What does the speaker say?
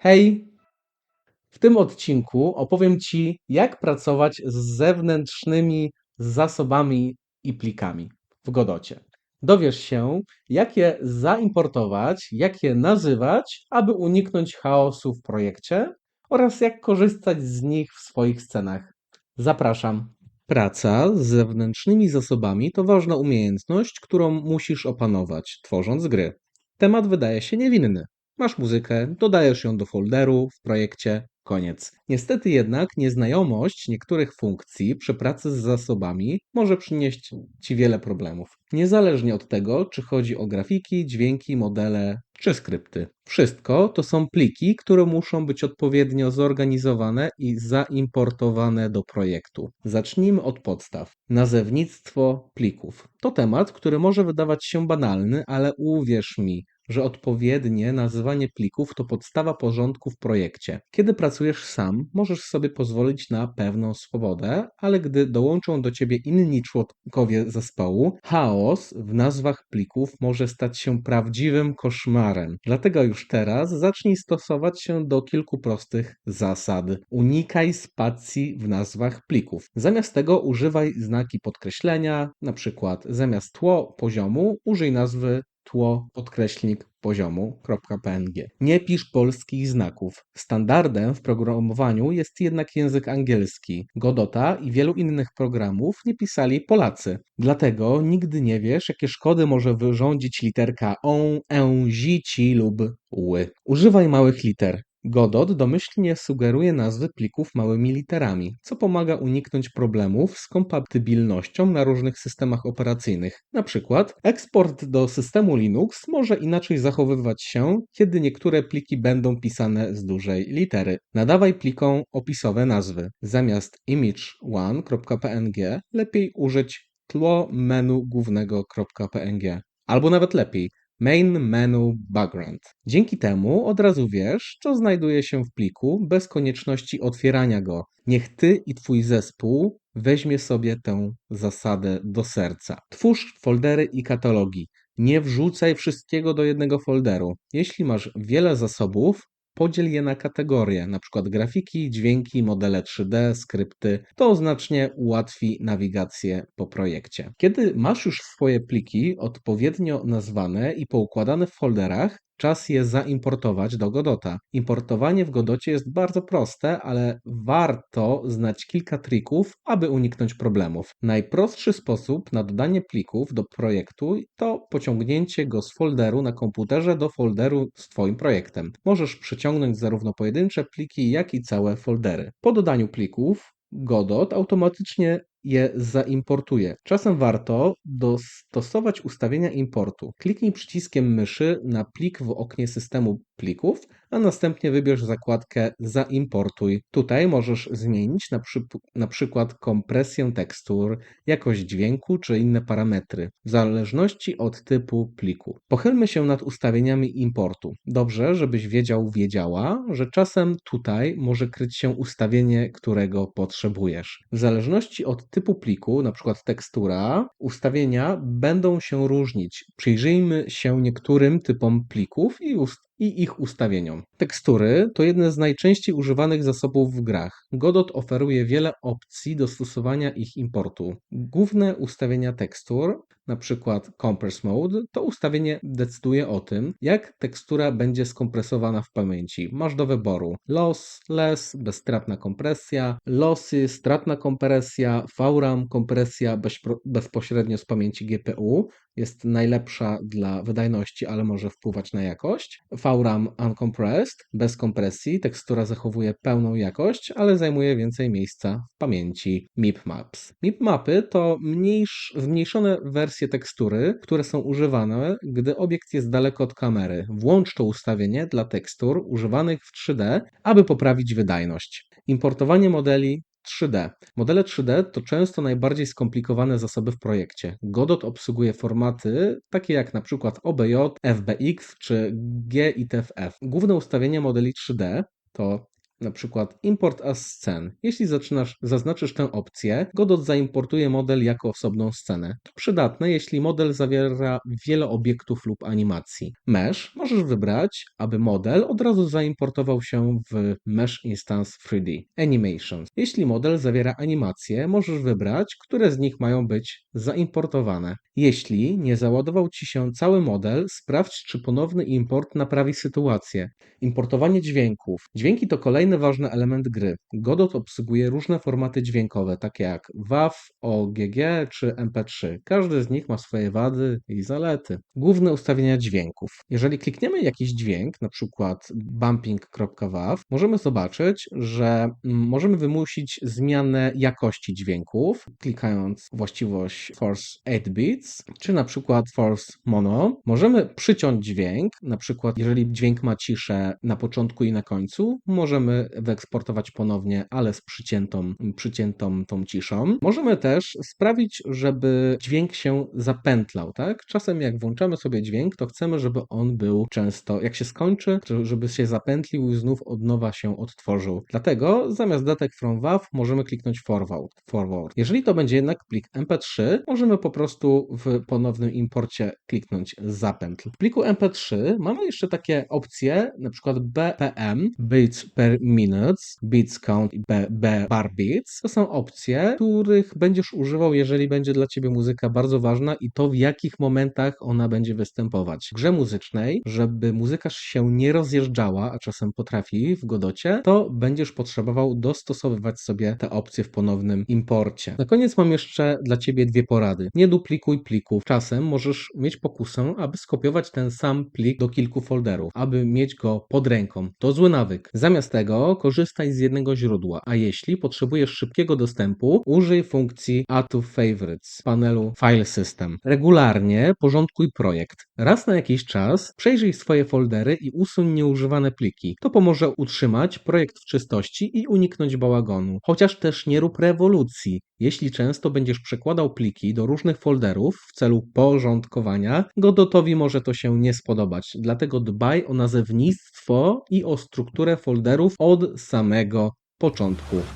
Hej! W tym odcinku opowiem Ci, jak pracować z zewnętrznymi zasobami i plikami w Godocie. Dowiesz się, jak je zaimportować, jak je nazywać, aby uniknąć chaosu w projekcie oraz jak korzystać z nich w swoich scenach. Zapraszam. Praca z zewnętrznymi zasobami to ważna umiejętność, którą musisz opanować, tworząc gry. Temat wydaje się niewinny. Masz muzykę, dodajesz ją do folderu w projekcie, koniec. Niestety jednak nieznajomość niektórych funkcji przy pracy z zasobami może przynieść Ci wiele problemów. Niezależnie od tego, czy chodzi o grafiki, dźwięki, modele czy skrypty. Wszystko to są pliki, które muszą być odpowiednio zorganizowane i zaimportowane do projektu. Zacznijmy od podstaw. Nazewnictwo plików. To temat, który może wydawać się banalny, ale uwierz mi, że odpowiednie nazywanie plików to podstawa porządku w projekcie. Kiedy pracujesz sam, możesz sobie pozwolić na pewną swobodę, ale gdy dołączą do ciebie inni członkowie zespołu, chaos w nazwach plików może stać się prawdziwym koszmarem. Dlatego już teraz zacznij stosować się do kilku prostych zasad. Unikaj spacji w nazwach plików. Zamiast tego używaj znaki podkreślenia, na przykład zamiast tło poziomu użyj nazwy tło podkreślnik poziomu.png. Nie pisz polskich znaków. Standardem w programowaniu jest jednak język angielski. Godota i wielu innych programów nie pisali Polacy. Dlatego nigdy nie wiesz, jakie szkody może wyrządzić literka on, en, zi, ci lub ły. Używaj małych liter. Godot domyślnie sugeruje nazwy plików małymi literami, co pomaga uniknąć problemów z kompatybilnością na różnych systemach operacyjnych. Na przykład eksport do systemu Linux może inaczej zachowywać się, kiedy niektóre pliki będą pisane z dużej litery. Nadawaj plikom opisowe nazwy. Zamiast image1.png lepiej użyć tło menu głównego.png. Albo nawet lepiej, Main Menu Background. Dzięki temu od razu wiesz, co znajduje się w pliku bez konieczności otwierania go. Niech ty i twój zespół weźmie sobie tę zasadę do serca. Twórz foldery i katalogi. Nie wrzucaj wszystkiego do jednego folderu. Jeśli masz wiele zasobów, podziel je na kategorie, np. grafiki, dźwięki, modele 3D, skrypty. To znacznie ułatwi nawigację po projekcie. Kiedy masz już swoje pliki odpowiednio nazwane i poukładane w folderach, czas je zaimportować do Godota. Importowanie w Godocie jest bardzo proste, ale warto znać kilka trików, aby uniknąć problemów. Najprostszy sposób na dodanie plików do projektu to pociągnięcie go z folderu na komputerze do folderu z Twoim projektem. Możesz przeciągnąć zarówno pojedyncze pliki, jak i całe foldery. Po dodaniu plików Godot automatycznie je zaimportuje. Czasem warto dostosować ustawienia importu. Kliknij przyciskiem myszy na plik w oknie systemu plików, a następnie wybierz zakładkę Zaimportuj. Tutaj możesz zmienić na, przy, na przykład kompresję tekstur, jakość dźwięku czy inne parametry, w zależności od typu pliku. Pochylmy się nad ustawieniami importu. Dobrze, żebyś wiedział, wiedziała, że czasem tutaj może kryć się ustawienie, którego potrzebujesz. W zależności od typu pliku, na przykład tekstura, ustawienia będą się różnić. Przyjrzyjmy się niektórym typom plików i ust i ich ustawieniom. Tekstury to jedne z najczęściej używanych zasobów w grach. Godot oferuje wiele opcji do stosowania ich importu. Główne ustawienia tekstur, np. Compress Mode, to ustawienie decyduje o tym, jak tekstura będzie skompresowana w pamięci. Masz do wyboru loss, less, bezstratna kompresja, lossy, stratna kompresja, VRAM, kompresja bezpośrednio z pamięci GPU, jest najlepsza dla wydajności, ale może wpływać na jakość. VRAM Uncompressed, bez kompresji, tekstura zachowuje pełną jakość, ale zajmuje więcej miejsca w pamięci MIP Maps. MIP mapy to mniejsz, zmniejszone wersje tekstury, które są używane, gdy obiekt jest daleko od kamery. Włącz to ustawienie dla tekstur używanych w 3D, aby poprawić wydajność. Importowanie modeli 3D. Modele 3D to często najbardziej skomplikowane zasoby w projekcie. Godot obsługuje formaty takie jak przykład OBJ, FBX czy GITFF. Główne ustawienia modeli 3D to na przykład import as scen. Jeśli zaczynasz, zaznaczysz tę opcję, Godot zaimportuje model jako osobną scenę. To przydatne, jeśli model zawiera wiele obiektów lub animacji. Mesh możesz wybrać, aby model od razu zaimportował się w Mesh Instance 3D. Animations. Jeśli model zawiera animacje, możesz wybrać, które z nich mają być zaimportowane. Jeśli nie załadował Ci się cały model, sprawdź, czy ponowny import naprawi sytuację. Importowanie dźwięków. Dźwięki to kolejny ważny element gry. Godot obsługuje różne formaty dźwiękowe, takie jak WAV, OGG czy MP3. Każdy z nich ma swoje wady i zalety. Główne ustawienia dźwięków. Jeżeli klikniemy jakiś dźwięk, na przykład bumping.wav, możemy zobaczyć, że mm, możemy wymusić zmianę jakości dźwięków, klikając właściwość Force 8 bits, czy na przykład Force Mono. Możemy przyciąć dźwięk, na przykład jeżeli dźwięk ma ciszę na początku i na końcu, możemy wyeksportować ponownie, ale z przyciętą, przyciętą tą ciszą. Możemy też sprawić, żeby dźwięk się zapętlał, tak? Czasem jak włączamy sobie dźwięk, to chcemy, żeby on był często, jak się skończy, żeby się zapętlił i znów od nowa się odtworzył. Dlatego zamiast datek from WAV możemy kliknąć forward. forward. Jeżeli to będzie jednak plik MP3, możemy po prostu w ponownym imporcie kliknąć zapętl. W pliku MP3 mamy jeszcze takie opcje, na przykład BPM, Beats per Minutes, Beats Count i B, Bar Beats. To są opcje, których będziesz używał, jeżeli będzie dla Ciebie muzyka bardzo ważna i to w jakich momentach ona będzie występować. W grze muzycznej, żeby muzyka się nie rozjeżdżała, a czasem potrafi w Godocie, to będziesz potrzebował dostosowywać sobie te opcje w ponownym imporcie. Na koniec mam jeszcze dla Ciebie dwie porady. Nie duplikuj plików. Czasem możesz mieć pokusę, aby skopiować ten sam plik do kilku folderów, aby mieć go pod ręką. To zły nawyk. Zamiast tego korzystaj z jednego źródła, a jeśli potrzebujesz szybkiego dostępu, użyj funkcji Add to Favorites z panelu File System. Regularnie porządkuj projekt. Raz na jakiś czas przejrzyj swoje foldery i usuń nieużywane pliki. To pomoże utrzymać projekt w czystości i uniknąć bałaganu. Chociaż też nie rób rewolucji. Jeśli często będziesz przekładał pliki do różnych folderów w celu porządkowania, Godotowi może to się nie spodobać. Dlatego dbaj o nazewnictwo i o strukturę folderów od samego początku.